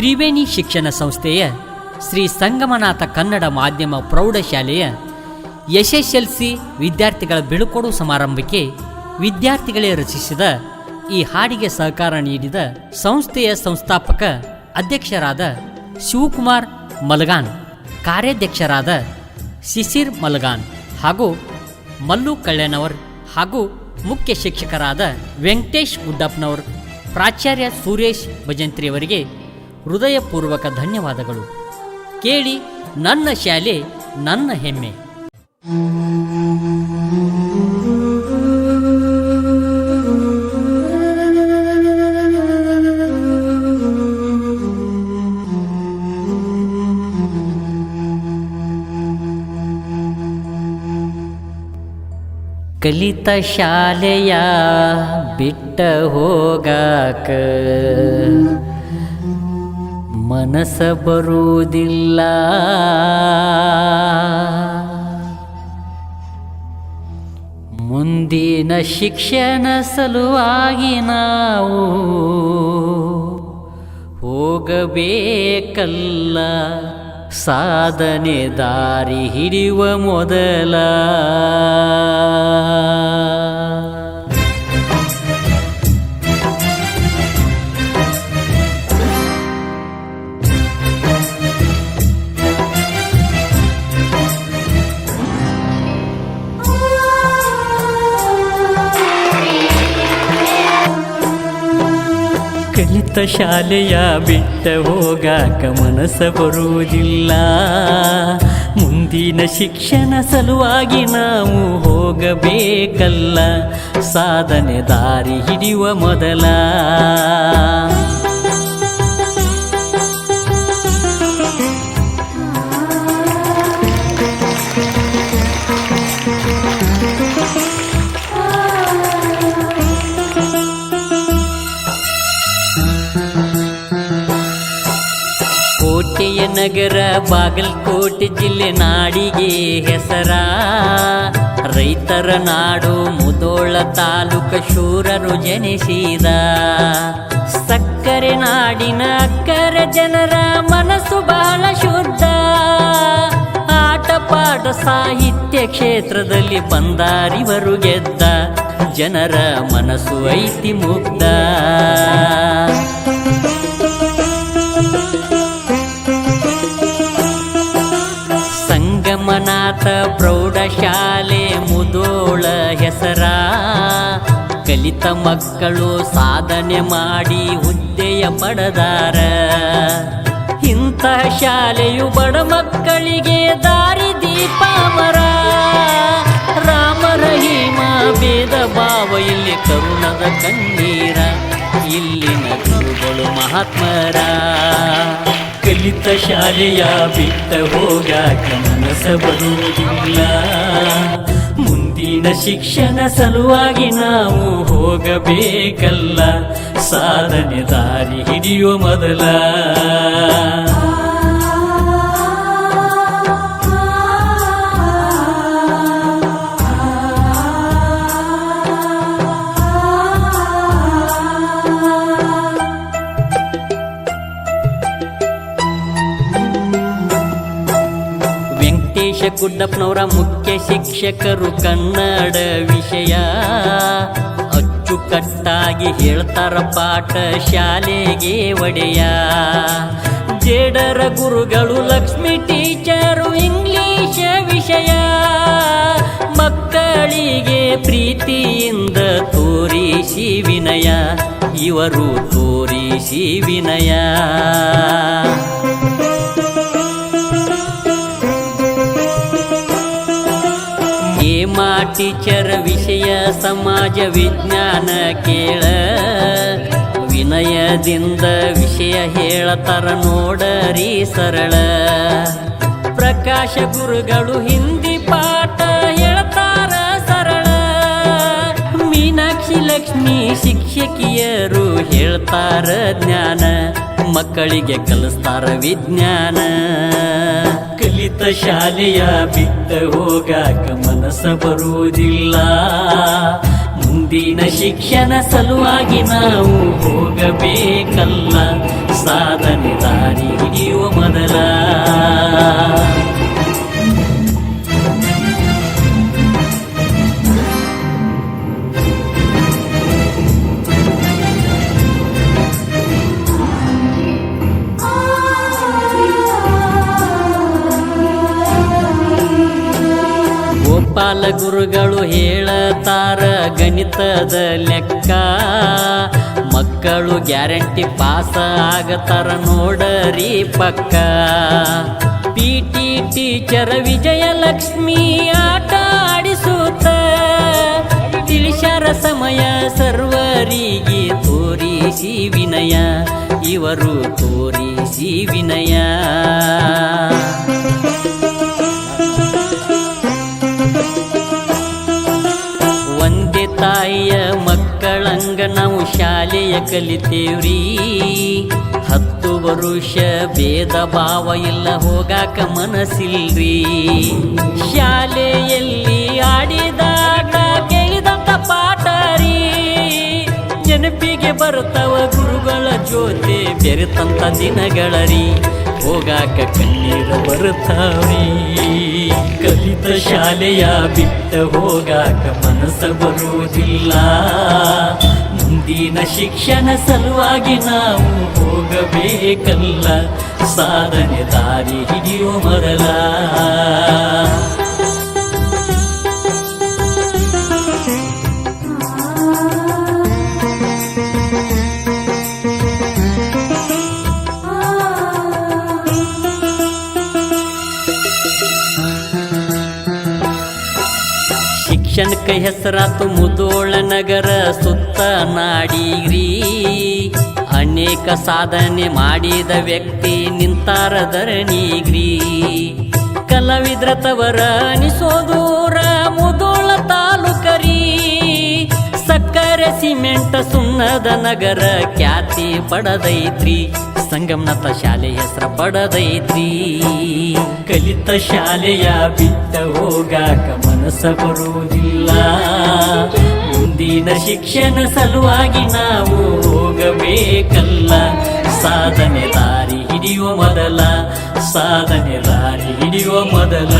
ತ್ರಿವೇಣಿ ಶಿಕ್ಷಣ ಸಂಸ್ಥೆಯ ಶ್ರೀ ಸಂಗಮನಾಥ ಕನ್ನಡ ಮಾಧ್ಯಮ ಪ್ರೌಢಶಾಲೆಯ ಎಸ್ಎಸ್ಎಲ್ಸಿ ವಿದ್ಯಾರ್ಥಿಗಳ ಬಿಳುಕೊಡು ಸಮಾರಂಭಕ್ಕೆ ವಿದ್ಯಾರ್ಥಿಗಳೇ ರಚಿಸಿದ ಈ ಹಾಡಿಗೆ ಸಹಕಾರ ನೀಡಿದ ಸಂಸ್ಥೆಯ ಸಂಸ್ಥಾಪಕ ಅಧ್ಯಕ್ಷರಾದ ಶಿವಕುಮಾರ್ ಮಲಗಾನ್, ಕಾರ್ಯಾಧ್ಯಕ್ಷರಾದ ಶಿಶಿರ್ ಮಲಗಾನ್ ಹಾಗೂ ಮಲ್ಲು ಕಲ್ಯಾಣವರ್ ಹಾಗೂ ಮುಖ್ಯ ಶಿಕ್ಷಕರಾದ ವೆಂಕಟೇಶ್ ಗುಡ್ಡಪ್ಪನವರ್ ಪ್ರಾಚಾರ್ಯ ಸುರೇಶ್ ಭಜಂತ್ರಿಯವರಿಗೆ ಹೃದಯಪೂರ್ವಕ ಧನ್ಯವಾದಗಳು. ಕೇಳಿ ನನ್ನ ಶಾಲೆ ನನ್ನ ಹೆಮ್ಮೆ. ಕಲಿತ ಶಾಲೆಯ ಬಿಟ್ಟ ಹೋಗಾಕ ಮನಸ ಬರುವುದಿಲ್ಲ. ಮುಂದಿನ ಶಿಕ್ಷಣ ಸಲುವಾಗಿ ನಾವು ಹೋಗಬೇಕಲ್ಲ. ಸಾಧನೆ ದಾರಿ ಹಿಡಿಯುವ ಮೊದಲ. ಕಲಿತ ಶಾಲೆಯ ಬಿಟ್ಟ ಹೋಗಾಕ ಮನಸ್ಸ ಬರುವುದಿಲ್ಲ. ಮುಂದಿನ ಶಿಕ್ಷಣ ಸಲುವಾಗಿ ನಾವು ಹೋಗಬೇಕಲ್ಲ. ಸಾಧನೆ ದಾರಿ ಹಿಡಿಯುವ ಮೊದಲ. ನಗರ ಬಾಗಲಕೋಟೆ ಜಿಲ್ಲೆ ನಾಡಿಗೆ ಹೆಸರ. ರೈತರ ನಾಡು ಮುದೋಳ ತಾಲೂಕ ಶೂರರು ಜನಿಸಿದ. ಸಕ್ಕರೆ ನಾಡಿನ ಅಕ್ಕರ ಜನರ ಮನಸ್ಸು ಬಹಳ ಶುದ್ಧ. ಆಟ ಪಾಠ ಸಾಹಿತ್ಯ ಕ್ಷೇತ್ರದಲ್ಲಿ ಬಂದಾರಿವರು ಗೆದ್ದ. ಜನರ ಮನಸ್ಸು ಐತಿ ಮುಗ್ಧ. ಪ್ರೌಢಶಾಲೆ ಮುದೋಳ ಹೆಸರ. ಕಲಿತ ಮಕ್ಕಳು ಸಾಧನೆ ಮಾಡಿ ಹುದ್ದೆಯ ಪಡೆದಾರ ಇಂತಹ ಶಾಲೆಯು ಬಡ ಮಕ್ಕಳಿಗೆ ದಾರಿ ದೀಪಾಮರ ರಾಮ ರಹೀಮ ಭೇದ ಭಾವ, ಇಲ್ಲಿ ಕರುಣದ ಕಣ್ಣೀರ, ಇಲ್ಲಿನ ಗುರುಗಳು ಮಹಾತ್ಮರ. ಕಲಿತ ಶಾಲೆಯ ಬಿಟ್ಟ ಹೋಗ ಮನಸ ಬರುವುದಿಲ್ಲ ಮುಂದಿನ ಶಿಕ್ಷಣ ಸಲುವಾಗಿ ನಾವು ಹೋಗಬೇಕಲ್ಲ. ಸಾಧನೆ ದಾರಿ ಹಿಡಿಯುವ ಮೊದಲ. ವೆಂಕಟೇಶ ಗುಡ್ಡಪ್ಪನವರ ಮುಖ್ಯ ಶಿಕ್ಷಕರು ಕನ್ನಡ ವಿಷಯ. ಅಚ್ಚುಕಟ್ಟಾಗಿ ಹೇಳ್ತಾರ ಪಾಠ ಶಾಲೆಗೆ ಒಡೆಯ. ಜೇಡರ ಗುರುಗಳು ಲಕ್ಷ್ಮಿ ಟೀಚರು ಇಂಗ್ಲಿಷ ವಿಷಯ. ಮಕ್ಕಳಿಗೆ ಪ್ರೀತಿಯಿಂದ ತೋರಿಸಿ ವಿನಯ. ಇವರು ತೋರಿಸಿ ವಿನಯ. ಟೀಚರ್ ವಿಷಯ ಸಮಾಜ ವಿಜ್ಞಾನ ಕೇಳ. ವಿನಯದಿಂದ ವಿಷಯ ಹೇಳತರ ನೋಡರಿ ಸರಳ. ಪ್ರಕಾಶ ಗುರುಗಳು ಹಿಂದಿ ಪಾಠ ಹೇಳ್ತಾರ ಸರಳ. ಮೀನಾಕ್ಷಿ ಲಕ್ಷ್ಮಿ ಶಿಕ್ಷಕಿಯರು ಹೇಳ್ತಾರ ಜ್ಞಾನ. ಮಕ್ಕಳಿಗೆ ಕಲಿಸ್ತಾರ ವಿಜ್ಞಾನ. ಕಲಿತ ಶಾಲೆಯ ಬಿದ್ದ ಹೋಗಾಕ ಮನಸ್ಸ ಬರುವುದಿಲ್ಲ. ಮುಂದಿನ ಶಿಕ್ಷಣ ಸಲುವಾಗಿ ನಾವು ಹೋಗಬೇಕಲ್ಲ. ಸಾಧನೆ ದಾರಿ ಗೋಪಾಲ ಗುರುಗಳು ಹೇಳತಾರ ಗಣಿತದ ಲೆಕ್ಕ. ಮಕ್ಕಳು ಗ್ಯಾರಂಟಿ ಪಾಸ ಆಗತಾರ ನೋಡರಿ ಪಕ್ಕ. ಪಿ ಟಿ ಟೀಚರ್ ವಿಜಯಲಕ್ಷ್ಮಿ ಆಟ ಆಡಿಸುತ್ತ. ತಿಳಿಸಾರ ಸಮಯ ಸರ್ವರಿಗೆ ತೋರಿಸಿ ವಿನಯ. ಇವರು ತೋರಿಸಿ ವಿನಯ. ತಾಯಿಯ ಮಕ್ಕಳಂಗ ನಾವು ಶಾಲೆಯ ಕಲಿತೇವ್ರಿ. ಹತ್ತು ವರುಷ ಭೇದ ಭಾವ ಇಲ್ಲ, ಹೋಗಾಕ ಮನಸ್ಸಿಲ್ರಿ. ಶಾಲೆಯಲ್ಲಿ ಆಡಿದಾಗ ಕೇಳಿದಂತ ಪಾಠ ರೀ. ನೆನಪಿಗೆ ಬರುತ್ತವ ಗುರುಗಳ ಜೊತೆ ಬೆರೆತಂತ ದಿನಗಳರಿ. ಹೋಗಾಕ ಕಣ್ಣೀರು ಬರುತ್ತವೆ ಕಲಿತ ಶಾಲೆಯ ಬಿಟ್ಟ ಹೋಗಾಕ ಮನಸ್ಸು ಬರುವುದಿಲ್ಲ. ಮುಂದಿನ ಶಿಕ್ಷಣ ಸಲುವಾಗಿ ನಾವು ಹೋಗಬೇಕಲ್ಲ. ಸಾಧನೆ ದಾರಿ ಹಿಡಿಯೋ ಮೊದಲ. ಶಿಕ್ಷಣಕ್ಕೆ ಹೆಸರಾತು ಮುದೋಳ ನಗರ ಸುತ್ತ ನಾಡಿಗ್ರಿ. ಅನೇಕ ಸಾಧನೆ ಮಾಡಿದ ವ್ಯಕ್ತಿ ನಿಂತಾರ ಧರಣಿಗ್ರಿ. ಕಲಾವಿದ್ರ ತವರ ಅನಿಸೋದೂರ ಮುದೋಳ ತಾಲೂಕರಿ. ಸಕ್ಕರೆ ಸಿಮೆಂಟ್ ಸುಣ್ಣದ ನಗರ ಖ್ಯಾತಿ ಪಡದೈತ್ರಿ. ಸಂಗಮನಾಥ ಶಾಲೆ ಹೆಸರ ಪಡದೈತ್ರಿ ಕಲಿತ ಶಾಲೆಯ ಬಿಟ್ಟ ಹೋಗಾಕ ಮನಸ್ಸ ಬರುವುದಿಲ್ಲ. ಮುಂದಿನ ಶಿಕ್ಷಣ ಸಲುವಾಗಿ ನಾವು ಹೋಗಬೇಕಲ್ಲ. ಸಾಧನೆ ದಾರಿ ಹಿಡಿಯುವ ಮೊದಲ, ಸಾಧನೆ ದಾರಿ ಹಿಡಿಯುವ ಮೊದಲ.